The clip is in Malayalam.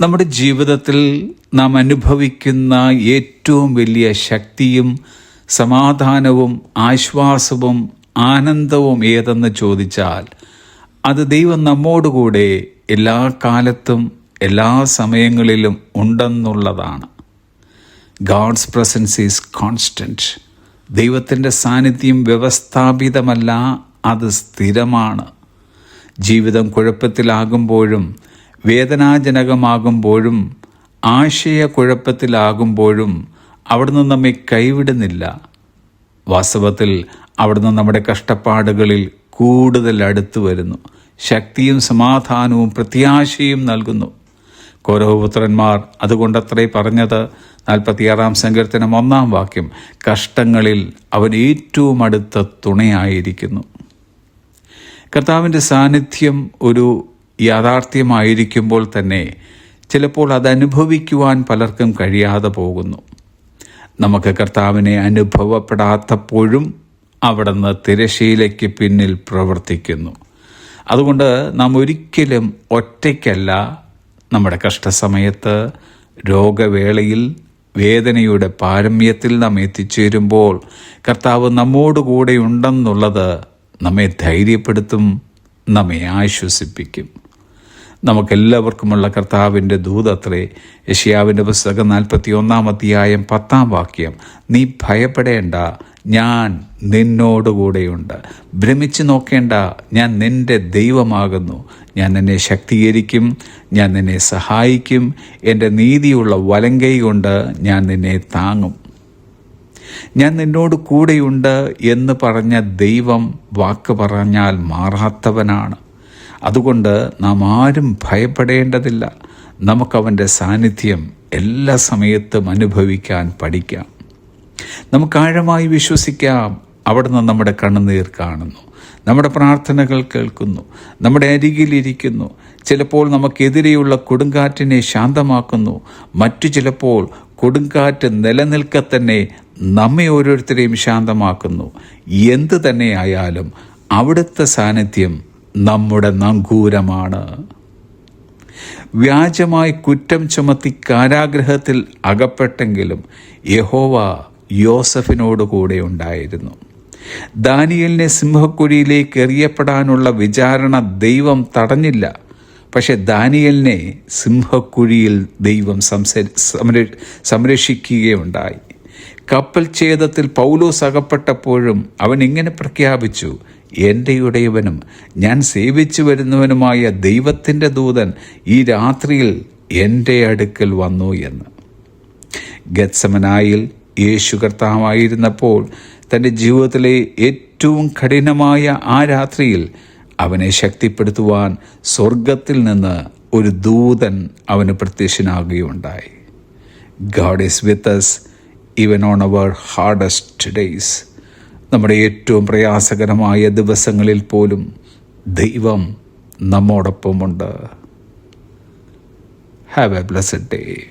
നമ്മുടെ ജീവിതത്തിൽ നാം അനുഭവിക്കുന്ന ഏറ്റവും വലിയ ശക്തിയും സമാധാനവും ആശ്വാസവും ആനന്ദവും ഏതെന്ന് ചോദിച്ചാൽ അത് ദൈവം നമ്മോടുകൂടെ എല്ലാ കാലത്തും എല്ലാ സമയങ്ങളിലും ഉണ്ടെന്നുള്ളതാണ്. ഗാഡ്സ് പ്രസൻസ് ഈസ് കോൺസ്റ്റന്റ് ദൈവത്തിന്റെ സാന്നിധ്യം വ്യവസ്ഥാപിതമല്ല അത് സ്ഥിരമാണ്. ജീവിതം കുഴപ്പത്തിലാകുമ്പോഴും വേദനാജനകമാകുമ്പോഴും ആശയക്കുഴപ്പത്തിലാകുമ്പോഴും അവിടുന്ന് നമ്മെ കൈവിടുന്നില്ല. വാസ്തവത്തിൽ അവിടുന്ന് നമ്മുടെ കഷ്ടപ്പാടുകളിൽ കൂടുതൽ അടുത്തു വരുന്നു. ശക്തിയും സമാധാനവും പ്രത്യാശയും നൽകുന്നു. കൗരവപുത്രന്മാർ അതുകൊണ്ടത്രേ പറഞ്ഞത്. നാൽപ്പത്തിയാറാം സങ്കീർത്തനം ഒന്നാം വാക്യം. കഷ്ടങ്ങളിൽ അവൻ ഏറ്റവും അടുത്ത തുണയായിരിക്കുന്നു. കർത്താവിന്റെ സാന്നിധ്യം ഒരു യാഥാർത്ഥ്യമായിരിക്കുമ്പോൾ തന്നെ ചിലപ്പോൾ അത് അനുഭവിക്കുവാൻ പലർക്കും കഴിയാതെ പോകുന്നു. നമുക്ക് കർത്താവിനെ അനുഭവപ്പെടാത്തപ്പോഴും അവിടുന്ന് തിരശീലയ്ക്ക് പിന്നിൽ പ്രവർത്തിക്കുന്നു. അതുകൊണ്ട് നാം ഒരിക്കലും ഒറ്റയ്ക്കല്ല നമ്മുടെ കഷ്ടസമയത്ത് രോഗവേളയിൽ വേദനയുടെ പാരമ്യത്തിൽ നാം എത്തിച്ചേരുമ്പോൾ കർത്താവ് നമ്മോടുകൂടെ ഉണ്ടെന്നുള്ളത് നമ്മെ ധൈര്യപ്പെടുത്തും നമ്മെ ആശ്വസിപ്പിക്കും. നമുക്കെല്ലാവർക്കുമുള്ള കർത്താവിന്റെ ദൂതത്രേ യഷ്യാവിന്റെ പുസ്തകം നാൽപ്പത്തി ഒന്നാം അധ്യായം പത്താം വാക്യം. നീ ഭയപ്പെടേണ്ട ഞാൻ നിന്നോടുകൂടെയുണ്ട്. ഭ്രമിച്ചു നോക്കേണ്ട ഞാൻ നിന്റെ ദൈവമാകുന്നു. ഞാൻ നിന്നെ ശക്തീകരിക്കും ഞാൻ നിന്നെ സഹായിക്കും. എന്റെ നീതിയുള്ള വലങ്കൈ കൊണ്ട് ഞാൻ നിന്നെ താങ്ങും. ഞാൻ നിന്നോട് കൂടെയുണ്ട് എന്ന് പറഞ്ഞ ദൈവം വാക്ക് പറഞ്ഞാൽ മാറാത്തവനാണ്. അതുകൊണ്ട് നാം ആരും ഭയപ്പെടേണ്ടതില്ല. നമുക്കവന്റെ സാന്നിധ്യം എല്ലാ സമയത്തും അനുഭവിക്കാൻ പഠിക്കാം. നമുക്ക് ആഴമായി വിശ്വസിക്കാം. അവിടുന്ന് നമ്മുടെ കണ്ണുനീർ കാണുന്നു. നമ്മുടെ പ്രാർത്ഥനകൾ കേൾക്കുന്നു. നമ്മുടെ അരികിലിരിക്കുന്നു ചിലപ്പോൾ നമുക്കെതിരെയുള്ള കൊടുങ്കാറ്റിനെ ശാന്തമാക്കുന്നു. മറ്റു ചിലപ്പോൾ കൊടുങ്കാറ്റ് നിലനിൽക്കെ തന്നെ നമ്മെ ഓരോരുത്തരെയും ശാന്തമാക്കുന്നു. എന്തു തന്നെയായാലും അവിടുത്തെ സാന്നിധ്യം നമ്മുടെ നങ്കൂരമാണ്. വ്യാജമായി കുറ്റം ചുമത്തി കാരാഗ്രഹത്തിൽ അകപ്പെട്ടെങ്കിലും യഹോവ യോസഫിനോട് കൂടെ ഉണ്ടായിരുന്നു. ദാനിയലിനെ സിംഹക്കുഴിയിലേക്ക് എറിയപ്പെടാനുള്ള വിചാരണ ദൈവം തടഞ്ഞില്ല. പക്ഷെ ദാനിയലിനെ സിംഹക്കുഴിയിൽ ദൈവം സംരക്ഷിക്കുകയുണ്ടായി. കപ്പൽ ഛേദത്തിൽ പൗലോസ് അകപ്പെട്ടപ്പോഴും അവൻ ഇങ്ങനെ പ്രഖ്യാപിച്ചു എന്റെ ഉടയവനും ഞാൻ സേവിച്ചു വരുന്നവനുമായ ദൈവത്തിന്റെ ദൂതൻ ഈ രാത്രിയിൽ എന്റെ അടുക്കൽ വന്നു എന്ന്. ഗത്സമനായിൽ യേശു കർത്താവായിരുന്നപ്പോൾ തന്റെ ജീവിതത്തിലെ ഏറ്റവും കഠിനമായ ആ രാത്രിയിൽ അവനെ ശക്തിപ്പെടുത്തുവാൻ സ്വർഗത്തിൽ നിന്ന് ഒരു ദൂതൻ അവന് പ്രത്യക്ഷനാകുകയുണ്ടായി. God is with us even on our hardest days നമ്മുടെ ഏറ്റവും പ്രയാസകരമായ ദിവസങ്ങളിൽ പോലും ദൈവം നമ്മോടൊപ്പമുണ്ട്. Have a blessed day